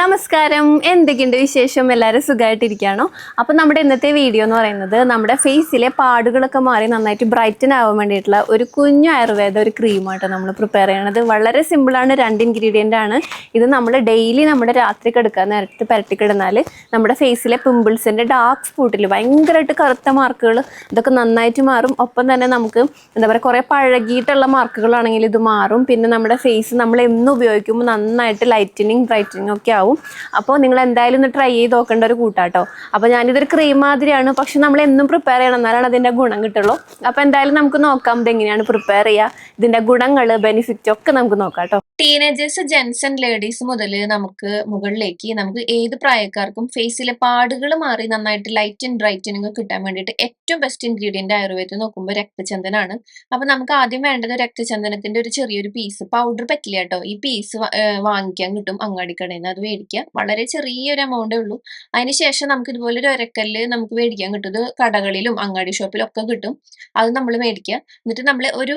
നമസ്കാരം. എന്തൊക്കെയുണ്ട് വിശേഷം? എല്ലാവരും സുഖമായിട്ടിരിക്കുകയാണോ അപ്പോൾ നമ്മുടെ ഇന്നത്തെ വീഡിയോ എന്ന് പറയുന്നത് നമ്മുടെ ഫേസിലെ പാടുകളൊക്കെ മാറി നന്നായിട്ട് ബ്രൈറ്റൻ ആവാൻ വേണ്ടിയിട്ടുള്ള ഒരു കുഞ്ഞു ആയുർവേദ ഒരു ക്രീമായിട്ട് നമ്മൾ പ്രിപ്പയർ ചെയ്യണത്. വളരെ സിമ്പിളാണ് രണ്ട് ഇൻഗ്രീഡിയന്റ് ആണ്. ഇത് നമ്മൾ ഡെയിലി നമ്മുടെ രാത്രി കിടക്കാൻ നേരത്ത് പരട്ടിക്കിടന്നാൽ നമ്മുടെ ഫേസിലെ പിമ്പിൾസിന്റെ ഡാർക്ക് സ്പോട്ടിൽ ഭയങ്കരമായിട്ട് കറുത്ത മാർക്കുകൾ ഇതൊക്കെ നന്നായിട്ട് മാറും. ഒപ്പം തന്നെ നമുക്ക് എന്താ പറയുക കുറേ പഴകിയിട്ടുള്ള മാർക്കുകളാണെങ്കിൽ ഇത് മാറും. പിന്നെ നമ്മുടെ ഫേസ് നമ്മൾ എന്നും ഉപയോഗിക്കുമ്പോൾ നന്നായിട്ട് ലൈറ്റനിങ് ബ്രൈറ്റനിങ് ഒക്കെ ആവും. അപ്പോൾ നിങ്ങൾ എന്തായാലും ഒന്ന് ട്രൈ ചെയ്ത് നോക്കേണ്ട ഒരു കൂട്ടാട്ടോ. അപ്പോൾ ഞാനിതൊരു ക്രീം മാതിരിയാണ്. പക്ഷെ നമ്മൾ എന്നും പ്രിപ്പയർ ചെയ്യണം. എന്നാലാണ് അതിന്റെ ഗുണം കിട്ടുള്ളൂ. അപ്പോൾ എന്തായാലും നമുക്ക് നോക്കാം ഇത് എങ്ങനെയാണ് പ്രിപ്പയർ ചെയ്യുക ഇതിന്റെ ഗുണങ്ങൾ ബെനിഫിറ്റ് ഒക്കെ നമുക്ക് നോക്കാം കേട്ടോ ടീനേജേഴ്സ് ജെൻസ് ആൻഡ് ലേഡീസ് മുതൽ നമുക്ക് മുകളിലേക്ക് നമുക്ക് ഏത് പ്രായക്കാർക്കും ഫേസിലെ പാടുകൾ മാറി നന്നായിട്ട് ലൈറ്റ് ആൻഡ് ബ്രൈറ്റനിങ് കിട്ടാൻ വേണ്ടിയിട്ട് ഏറ്റവും ബെസ്റ്റ് ഇൻഗ്രീഡിയന്റ് ആയുർവേദം നോക്കുമ്പോൾ രക്തചന്ദനാണ്. അപ്പൊ നമുക്ക് ആദ്യം വേണ്ടത് രക്തചന്ദനത്തിന്റെ ഒരു ചെറിയൊരു പീസ് പൗഡർ പറ്റില്ല കേട്ടോ ഈ പീസ് വാങ്ങിക്കാൻ കിട്ടും അങ്ങാടിക്കടയിൽ നിന്ന് അത് മേടിക്കുക വളരെ ചെറിയൊരു എമൗണ്ടേ ഉള്ളൂ. അതിനുശേഷം നമുക്ക് ഇതുപോലെ ഒരു ഒരക്കല്ല് നമുക്ക് മേടിക്കാൻ കിട്ടും കടകളിലും അങ്ങാടി ഷോപ്പിലും ഒക്കെ കിട്ടും. അത് നമ്മൾ മേടിക്കുക എന്നിട്ട് നമ്മൾ ഒരു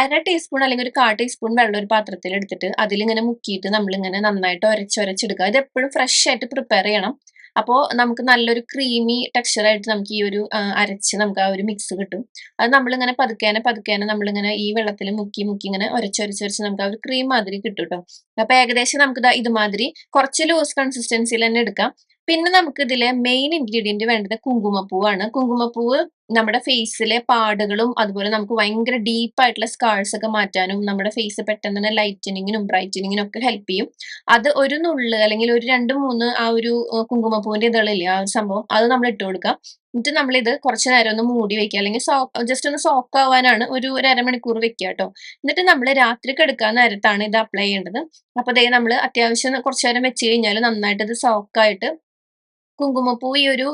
അര ടീസ്പൂൺ അല്ലെങ്കിൽ ഒരു കാ ടീസ്പൂൺ വെള്ളം ഒരു പാത്രത്തിൽ എടുത്തിട്ട് അതിലിങ്ങനെ മുക്കിയിട്ട് നമ്മളിങ്ങനെ നന്നായിട്ട് ഒരച്ചൊരച്ചെടുക്കുക ഇത് എപ്പോഴും ഫ്രഷ് ആയിട്ട് പ്രിപ്പയർ ചെയ്യണം. അപ്പോൾ നമുക്ക് നല്ലൊരു ക്രീമി ടെക്സ്ചറായിട്ട് നമുക്ക് ഈ ഒരു അരച്ച് നമുക്ക് ആ ഒരു മിക്സ് കിട്ടും. അത് നമ്മളിങ്ങനെ പതുക്കേനെ പതുക്കേനെ നമ്മളിങ്ങനെ ഈ വെള്ളത്തിൽ മുക്കി മുക്കി ഇങ്ങനെ ഉരച്ചൊരച്ചൊരച്ച് നമുക്ക് ആ ഒരു ക്രീം മാതിരി കിട്ടും കേട്ടോ അപ്പൊ ഏകദേശം നമുക്ക് ഇതുമാതിരി കുറച്ച് ലൂസ് കൺസിസ്റ്റൻസിയിൽ തന്നെ എടുക്കാം. പിന്നെ നമുക്ക് ഇതിലെ മെയിൻ ഇൻഗ്രീഡിയന്റ് വേണ്ടത് കുങ്കുമപ്പൂവാണ്. കുങ്കുമപ്പൂവ് നമ്മുടെ ഫേസിലെ പാടുകളും അതുപോലെ നമുക്ക് ഭയങ്കര ഡീപ്പ് ആയിട്ടുള്ള സ്കാർസ് ഒക്കെ മാറ്റാനും നമ്മുടെ ഫേസ് പെട്ടെന്ന് തന്നെ ലൈറ്റനിങ്ങിനും ബ്രൈറ്റനിങ്ങിനും ഒക്കെ ഹെൽപ്പ് ചെയ്യും. അത് ഒരു നുള്ള് അല്ലെങ്കിൽ ഒരു രണ്ട് മൂന്ന് ആ ഒരു കുങ്കുമപ്പൂവിന്റെ ഇതളില്ലേ ആ ഒരു സംഭവം അത് നമ്മൾ ഇട്ട് കൊടുക്കാം എന്നിട്ട് നമ്മളിത് കുറച്ച് നേരം ഒന്ന് മൂടി വെക്കുക അല്ലെങ്കിൽ സോ ജസ്റ്റ് ഒന്ന് സോക്ക് ആവാനാണ് ഒരു ഒരു അരമണിക്കൂർ വെക്കുക കേട്ടോ. എന്നിട്ട് നമ്മൾ രാത്രി കെടുക്കാൻ നേരത്താണ് ഇത് അപ്ലൈ ചെയ്യേണ്ടത്. അപ്പൊ അതേ നമ്മൾ അത്യാവശ്യം കുറച്ചു നേരം വെച്ച് കഴിഞ്ഞാൽ നന്നായിട്ട് ഇത് സോക്കായിട്ട് കുങ്കുമപ്പൂ ഈ ഒരു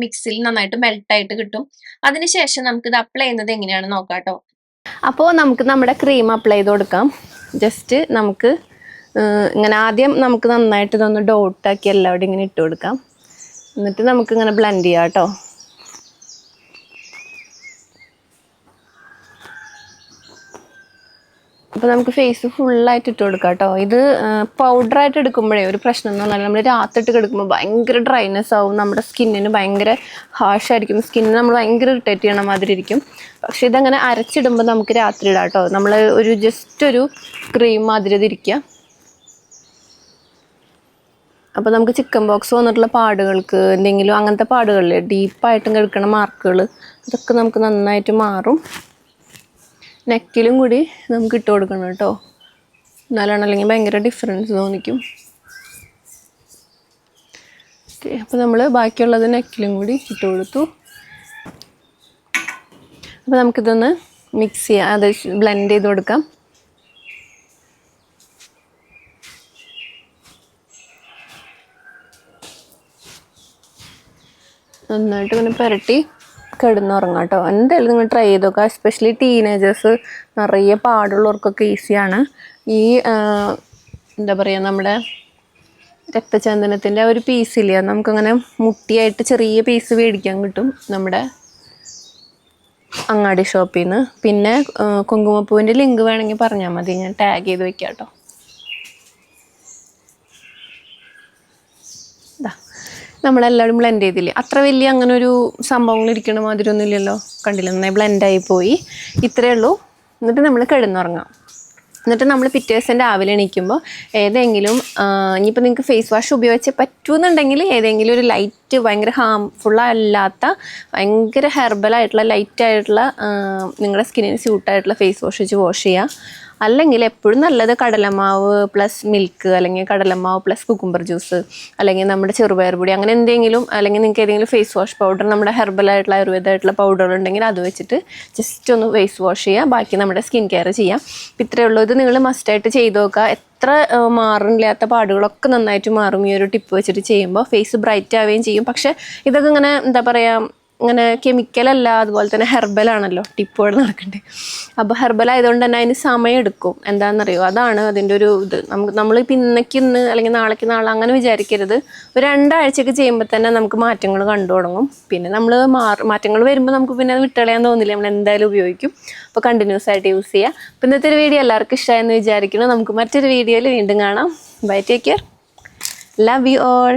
മിക്സിൽ നന്നായിട്ട് മെൽറ്റ് ആയിട്ട് കിട്ടും. അതിനുശേഷം നമുക്ക് ഇത് അപ്ലൈ ചെയ്യുന്നത് എങ്ങനെയാണ് നോക്കാം കേട്ടോ അപ്പോൾ നമുക്ക് നമ്മുടെ ക്രീം അപ്ലൈ ചെയ്ത് കൊടുക്കാം. ജസ്റ്റ് നമുക്ക് ഇങ്ങനെ ആദ്യം നമുക്ക് നന്നായിട്ട് ഇതൊന്ന് ഡോട്ടാക്കി എല്ലാവരും ഇങ്ങനെ ഇട്ട് കൊടുക്കാം. എന്നിട്ട് നമുക്ക് ഇങ്ങനെ ബ്ലെൻഡ് ചെയ്യാം കേട്ടോ. അപ്പോൾ നമുക്ക് ഫേസ് ഫുള്ളായിട്ട് ഇട്ട് കൊടുക്കാം കേട്ടോ ഇത് പൗഡറായിട്ട് എടുക്കുമ്പോഴേ ഒരു പ്രശ്നം എന്ന് പറഞ്ഞാൽ നമ്മൾ രാത്രി ഇട്ട് എടുക്കുമ്പോൾ ഭയങ്കര ഡ്രൈനെസ് ആവും. നമ്മുടെ സ്കിന്നിന് ഭയങ്കര ഹാർഷായിരിക്കും സ്കിന്നിന് നമ്മൾ ഭയങ്കര ഇറിറ്റേറ്റ് ചെയ്യണ മാതിരി ഇരിക്കും. പക്ഷെ ഇതങ്ങനെ അരച്ചിടുമ്പോൾ നമുക്ക് രാത്രി ഇടാം കേട്ടോ നമ്മൾ ഒരു ജസ്റ്റ് ഒരു ക്രീം മാതിരി ഇതിരിക്കുക അപ്പോൾ നമുക്ക് ചിക്കൻ ബോക്സ് വന്നിട്ടുള്ള പാടുകൾക്ക് എന്തെങ്കിലും അങ്ങനത്തെ പാടുകളില്ലേ? ഡീപ്പായിട്ടും കിടക്കുന്ന മാർക്കുകൾ അതൊക്കെ നമുക്ക് നന്നായിട്ട് മാറും. നെക്കിലും കൂടി നമുക്ക് ഇട്ട് കൊടുക്കണം കേട്ടോ. എന്നാലാണ് അല്ലെങ്കിൽ ഭയങ്കര ഡിഫറൻസ് തോന്നിക്കും. ഓക്കെ അപ്പോൾ നമ്മൾ ബാക്കിയുള്ളത് നെക്കിലും കൂടി ഇട്ട് കൊടുത്തു. അപ്പോൾ നമുക്കിതൊന്ന് മിക്സ് ചെയ്യാം. അത് ബ്ലെൻഡ് ചെയ്ത് കൊടുക്കാം. നന്നായിട്ട് ഇങ്ങനെ പുരട്ടി കിടന്നുറങ്ങാം കേട്ടോ എന്തായാലും നിങ്ങൾ ട്രൈ ചെയ്ത് നോക്കുക എസ്പെഷ്യലി ടീനേജേഴ്സ് നിറയെ പാടുള്ളവർക്കൊക്കെ ഈസിയാണ് ഈ എന്താ പറയുക നമ്മുടെ രക്തചന്ദനത്തിന്റെ ഒരു പീസ് ഇല്ല? നമുക്കങ്ങനെ മുട്ടിയായിട്ട് ചെറിയ പീസ് മേടിക്കാൻ കിട്ടും നമ്മുടെ അങ്ങാടി ഷോപ്പിൽ നിന്ന് പിന്നെ കുങ്കുമപ്പൂവിന്റെ ലിങ്ക് വേണമെങ്കിൽ പറഞ്ഞാൽ മതി. ഞാൻ ടാഗ് ചെയ്ത് വെക്കാം കേട്ടോ ദാ. നമ്മളെല്ലാവരും ബ്ലെൻഡ് ചെയ്തില്ലേ? അത്ര വലിയ അങ്ങനെ ഒരു സംഭവങ്ങൾ ഇരിക്കണ മാതിരി ഒന്നും ഇല്ലല്ലോ കണ്ടില്ല? നന്നായി ബ്ലെൻഡായി പോയി. ഇത്രയേ ഉള്ളൂ. എന്നിട്ട് നമ്മൾ കിടന്നുറങ്ങാം. എന്നിട്ട് നമ്മൾ പിറ്റേ ദിവസം രാവിലെ എണീക്കുമ്പോൾ ഏതെങ്കിലും ഇനിയിപ്പോൾ നിങ്ങൾക്ക് ഫേസ് വാഷ് ഉപയോഗിച്ച് പറ്റുമെന്നുണ്ടെങ്കിൽ ഏതെങ്കിലും ഒരു ലൈറ്റ് ഭയങ്കര ഹാംഫുൾ അല്ലാത്ത ഭയങ്കര ഹെർബലായിട്ടുള്ള ലൈറ്റായിട്ടുള്ള നിങ്ങളുടെ സ്കിന്നിന് സ്യൂട്ടായിട്ടുള്ള ഫേസ് വാഷ് വെച്ച് വാഷ് ചെയ്യുക അല്ലെങ്കിൽ എപ്പോഴും നല്ലത് കടലമാവ് പ്ലസ് മിൽക്ക് അല്ലെങ്കിൽ കടലമാവ് പ്ലസ് കുക്കുംബർ ജ്യൂസ് അല്ലെങ്കിൽ നമ്മുടെ ചെറുപയർ പൊടി അങ്ങനെ എന്തെങ്കിലും അല്ലെങ്കിൽ നിങ്ങൾക്ക് ഏതെങ്കിലും ഫേസ് വാഷ് പൗഡർ നമ്മുടെ ഹെർബൽ ആയിട്ടുള്ള ആയുർവേദമായിട്ടുള്ള പൗഡർ ഉണ്ടെങ്കിൽ അത് വെച്ചിട്ട് ജസ്റ്റ് ഒന്ന് ഫേസ് വാഷ് ചെയ്യുക. ബാക്കി നമ്മുടെ സ്കിൻ കെയർ ചെയ്യാം ഇത്രയേ ഉള്ളൂ. ഇത് നിങ്ങൾ മസ്റ്റായിട്ട് ചെയ്ത് നോക്കുക. എത്ര മാറില്ലാത്ത പാടുകളൊക്കെ നന്നായിട്ട് മാറും. ഈ ഒരു ടിപ്പ് വെച്ചിട്ട് ചെയ്യുമ്പോൾ ഫേസ് ബ്രൈറ്റ് ആവുകയും ചെയ്യും. പക്ഷേ ഇതൊക്കെ ഇങ്ങനെ എന്താ പറയുക ഇങ്ങനെ കെമിക്കൽ അല്ല അതുപോലെ തന്നെ ഹെർബൽ ആണല്ലോ. ടിപ്പോടെ നടക്കണ്ടേ. അപ്പോൾ ഹെർബൽ ആയതുകൊണ്ട് തന്നെ അതിന് സമയം എടുക്കും. എന്താണെന്നറിയോ? അതാണ് അതിന്റെ ഒരു ഇത്. നമുക്ക് നമ്മളിപ്പോൾ ഇന്നയ്ക്ക് ഇന്ന് അല്ലെങ്കിൽ നാളേക്ക് നാളെ അങ്ങനെ വിചാരിക്കരുത്. ഒരു രണ്ടാഴ്ചയ്ക്ക് ചെയ്യുമ്പോൾ തന്നെ നമുക്ക് മാറ്റങ്ങൾ കണ്ടു തുടങ്ങും. പിന്നെ നമ്മൾ മാറി മാറ്റങ്ങൾ വരുമ്പോൾ നമുക്ക് പിന്നെ അത് വിട്ടളയാൻ തോന്നില്ല. നമ്മൾ എന്തായാലും ഉപയോഗിക്കും. അപ്പോൾ കണ്ടിന്യൂസ് ആയിട്ട് യൂസ് ചെയ്യുക അപ്പോൾ ഇന്നത്തെ ഒരു വീഡിയോ എല്ലാവർക്കും ഇഷ്ടമായെന്ന് വിചാരിക്കുന്നു. നമുക്ക് മറ്റൊരു വീഡിയോയിൽ വീണ്ടും കാണാം. Bye take care love you all